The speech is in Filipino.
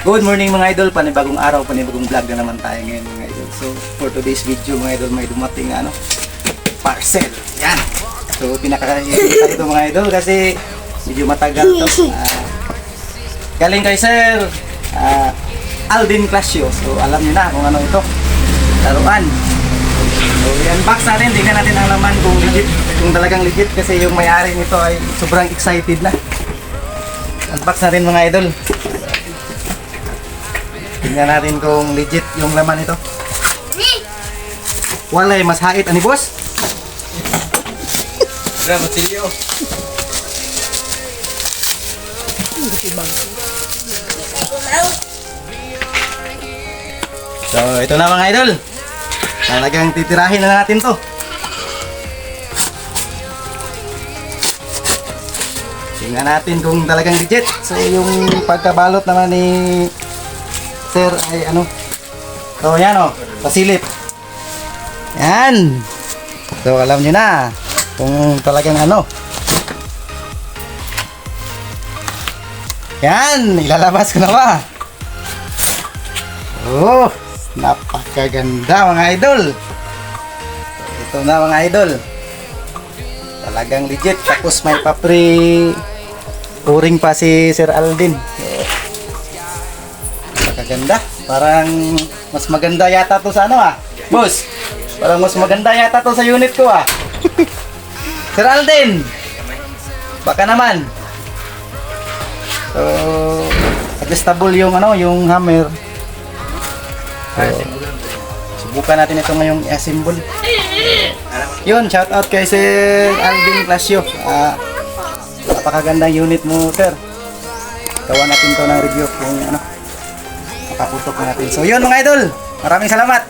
Good morning mga idol, panibagong araw, panibagong vlog na naman tayo ngayon mga idol. So for today's video mga idol, may dumating ano, parcel. Yan. So pinakakahihintay ito mga idol kasi medyo matagal to. Ah, galing kay Sir ah, Aldin Clasio. So alam niyo na kung ano ito. Laruan. So yan box natin, tingnan natin ang laman kung legit, kung talagang legit kasi yung may-ari nito ay sobrang excited na. Unbox natin mga idol. Tingnan natin kung legit yung laman ito. Walay, mas hait ani boss? Bravo, Silio. So, ito na mga idol. Talagang titirahin na natin to. Tingnan natin kung talagang legit. So, yung pagkabalot naman ni Sir ay ano. So, yan o. Pasilip. Yan. So, alam nyo na kung talagang ano. Yan. Ilalabas ko na ba? Oh, napakaganda mga idol. Ito na mga idol. Talagang legit. Tapos may papri touring pa si Sir Aldin. Napakaganda. Parang mas maganda yata to sa ano ah. Boss, parang mas maganda yata to sa unit ko ah. Sir Aldin, baka naman. So, adjustable yung ano, yung hammer. So, subukan natin ito ngayong i-assemble. Yun, shout out kay Sir Alvin Clasio. Ah, napakagandang unit mo, sir. Gawa natin to ng review kung ano, makaputok natin. So yun mga idol, maraming salamat.